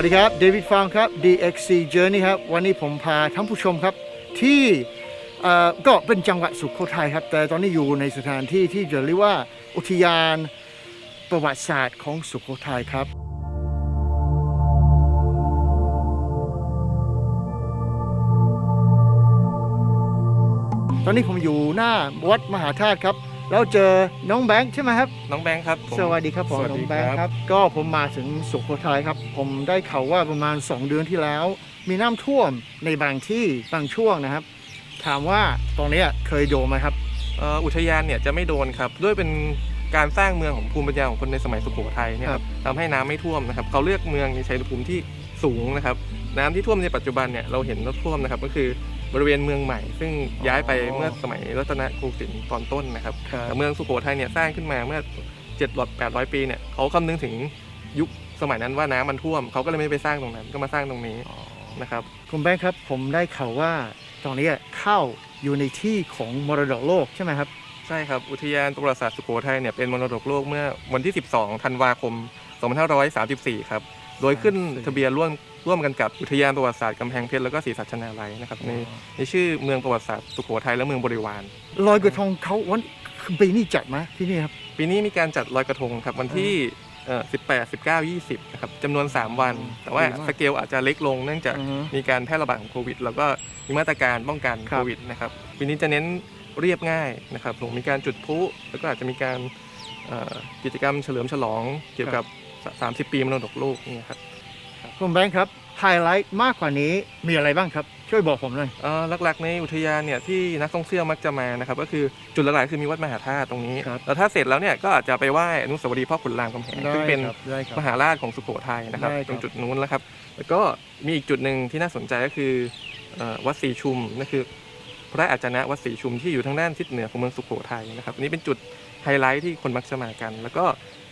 ัสดีครับเดวิดฟางครับ DXC Journey ครับ วันนี้ผมพาท่านผู้ชมครับ ที่ก็เป็นจังหวัดสุโขทัยครับ แต่ตอนนี้อยู่ในสถานที่ที่จะเรียกว่าอุทยานประวัติศาสตร์ของสุโขทัยครับตอนนี้ผมอยู่หน้าวัดมหาธาตุครับ แล้วเจอน้องแบงค์ใช่ไหมครับ น้องแบงค์ครับผม สวัสดีครับผมสวัสน้อดีงแบงค์ครับครับ ก็ผมมาถึงสุโขทัยครับ ผมได้ข่าวว่าประมาณ 2 เดือนที่แล้ว มีน้ำท่วมในบางที่บางช่วงนะครับ ถามว่าตรงเนี้ยเคยโดนไหมครับ เอ่ออุทยานเนี่ยจะไม่โดนครับด้วยเป็นการสร้างเมืองของภูมิปัญญาของคนในสมัยสุโขทัยเนี่ยครับทำให้น้ำไม่ท่วมนะครับเขาเลือกเมืองในชัยภูมิที่สูงนะครับน้ำที่ท่วมในปัจจุบันเนี่ยเราเห็นว่าท่วมนะครับก็คือ บริเวณเมืองใหม่ ซึ่งย้ายไปอ๋อเมื่อสมัยรัตนโกสินทร์ตอนต้นนะครับครับ แต่เมืองสุโขทัยเนี่ยสร้างขึ้นมาเมื่อ7หลอด800 ปีเนี่ยเขาคำนึงถึงยุคสมัยนั้นว่าน้ำมันท่วมเขาก็เลยไม่ไปสร้างตรงนั้นก็มาสร้างตรงนี้นะครับ คุณแบงค์ครับ ผมได้ข่าวว่าตรงเนี้ยเข้าอยู่ในที่ของมรดกโลกใช่ไหมครับ ใช่ครับ อุทยานประวัติศาสตร์สุโขทัยเนี่ยเป็นมรดกโลกเมื่อวันที่ 12 ธันวาคม 2534 ครับ โดยขึ้น34ทะเบียนร่วมร่วมกันกับอุทยานประวัติศาสตร์กำแพงเพชรแล้วก็ศรีสัชนาลัยนะครับในในชื่อเมืองประวัติศาสตร์สุโขทัยและเมืองบริวารลอยกระทงเขาวันปีนี้จัดไหมที่นี่ครับปีนี้มีการจัดลอยกระทงครับวันที่เอ่อ18 19 20นะครับจำนวน 3 วัน แต่ว่าดีมากสเกลอาจจะเล็กลงเนื่องจากอือฮึมีการแพร่ระบาดของโควิด แล้วก็มีมาตรการป้องกันครัโคบวิดนะครับปีนี้จะเน้นเรียบง่ายนะครับผมมีการจุดพลุแล้วก็อาจจะมีการเอ่อกิจกรรมเฉลิมฉลองเกี่ยวกับ 30 ปีมรดกโลกนี่ครับคุณแบงค์ครับไฮไลท์มากกว่านี้มีอะไรบ้างครับ ช่วยบอกผมหน่อยเอ่อหลักๆ ในอุทยานเนี่ยที่นักท่องเที่ยวมักจะมานะครับก็คือจุดหลักๆคือมีวัดมหาธาตุตรงนี้ครับแล้วถ้าเสร็จแล้วเนี่ยก็อาจจะไปไหว้อนุสาวรีย์พ่อขุนรามคำแหงซึ่งเป็นครับได้ครับมหาราชของสุโขทัยนะครับได้ครับตรงจุดนู้นแล้วครับแล้วก็มีอีกจุดหนึ่งที่น่าสนใจก็คือเอ่อวัดศรีชุมนั่นคือ พระอาจนะวัดศรีชุมที่อยู่ทางด้านทิศเหนือของเมืองสุโขทัยนะครับอันนี้เป็นจุดไฮไลท์ที่คนมักจะมากัน แล้วก็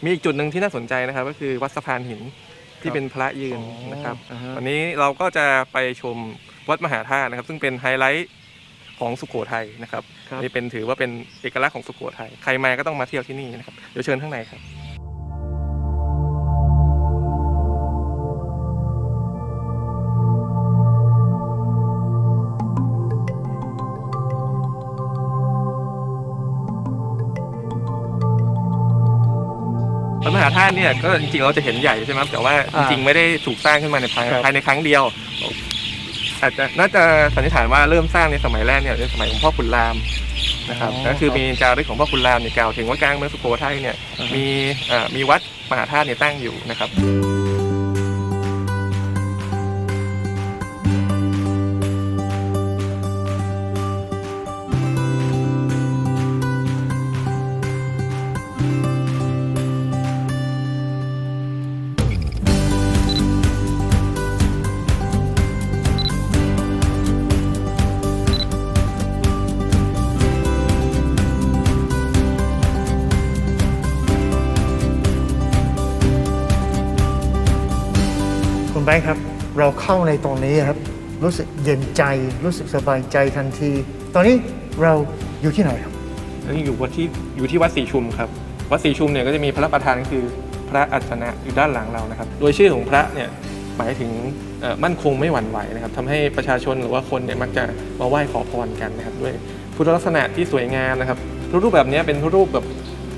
มีอีกจุดหนึ่งที่น่าสนใจนะครับ ก็คือวัดสะพานหินที่เป็นพระยืนนะครับอ๋ออ่าฮะวันนี้เราก็จะไปชมวัดมหาธาตุนะครับ ซึ่งเป็นไฮไลท์ของสุโขทัยนะครับครับนี่เป็นถือว่าเป็นเอกลักษณ์ของสุโขทัยใครมาก็ต้องมาเที่ยวที่นี่นะครับเดี๋ยวเชิญข้างในครับ มหาธาตุเนี่ยก็จริงๆเราจะเห็นใหญ่ใช่ไหมครับแต่ว่าจอ่าริงๆไม่ได้ถูกสร้างขึ้นมาในภายครับ ภายในครั้งเดียว อาจจะน่าจะสันนิษฐานว่าเริ่มสร้างในสมัยแรกเนี่ยในสมัยของพ่อขุนรามนะครับก็คือมีจารึกของพ่อขุนรามเนี่ยกล่าวถึงว่ากลางเมืองสุโขทัยเนี่ยมีเอ่อมีวัดมหาธาตุเนี่ยตั้งอยู่นะครับ แบงค์ครับ เราเข้าในตรงนี้ครับ รู้สึกเย็นใจ รู้สึกสบายใจทันที ตอนนี้เราอยู่ที่ไหนครับอันนี้อยู่วัดที่อยู่ที่วัดศรีชุมครับ วัดศรีชุมเนี่ยก็จะมีพระประธานก็คือพระอัจฉนะอยู่ด้านหลังเรานะครับ โดยชื่อของพระเนี่ยหมายถึงมั่นคงไม่หวั่นไหวนะครับทำให้ประชาชนหรือว่าคนเนี่ยมักจะมาไหว้ขอพรกันนะครับด้วยพุทธลักษณะที่สวยงามนะครับพระรูปแบบนี้เป็นพระรูปแบบ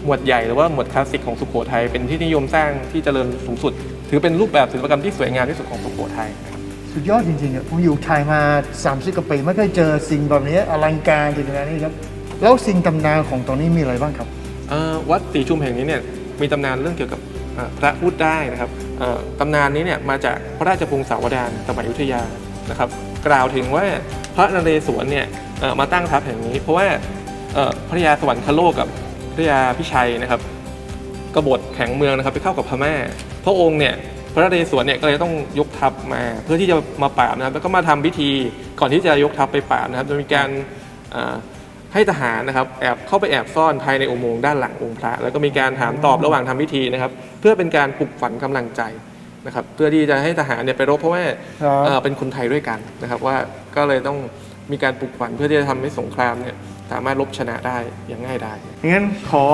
หมวดใหญ่หรือว่าหมวดคลาสสิกของสุโขทัยเป็นที่นิยมสร้างที่เจริญสูงสุด ถือเป็นรูปแบบศิลปกรรมที่สวยงามที่สุดของสุโขทัยนะครับสุดยอดจริงๆอะผมอยู่ไทยมา 30กว่าปีไม่เคยเจอสิ่งแบบนี้อลังการจริงๆนี่ครับแล้วสิ่งตำนานของตรงนี้มีอะไรบ้างครับเอ่อวัดศรีชุมแห่งนี้เนี่ยมีตำนานเรื่องเกี่ยวกับเอ่อพระพูดได้นะครับเอ่อตำนานนี้เนี่ยมาจากพระราชพงศาวดารสมัยอยุธยานะครับกล่าวถึงว่าพระนเรศวรเนี่ยเอ่อมาตั้งทัพแห่งนี้ เพราะว่าเอ่อพระยาสวรรคโลกกับพ ระยาพิชัยนะครับกบฏแข่งเมืองนะครับไปเข้ากับพม่า พระองค์เนี่ยพระนเรศวรเนี่ยก็เลยต้องยกทัพมา เพื่อที่จะมาปราบนะครับแล้วก็มาทำพิธีก่อนที่จะยกทัพไปปราบนะครับโดยมีการเอ่อให้ทหารนะครับแอบเข้าไปแอบซ่อนภายในอุโมงค์ด้านหลังองค์พระ แล้วก็มีการถามตอบระหว่างทำพิธีนะครับ เพื่อเป็นการปลุกฝันกำลังใจนะครับ เพื่อที่จะให้ทหารเนี่ยไปรบเพราะว่าครับเอ่อเป็นคนไทยด้วยกันนะครับ ว่าก็เลยต้องมีการปลุกฝันเพื่อที่จะทำให้สงครามเนี่ย สามารถรบชนะได้อย่างง่ายดายงั้นขอ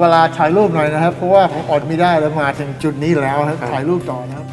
เวลาถ่ายรูปหน่อยนะครับ เพราะว่าผมอดไม่ได้แล้วมาถึงจุดนี้แล้วครับครับถ่ายรูปต่อนะครับ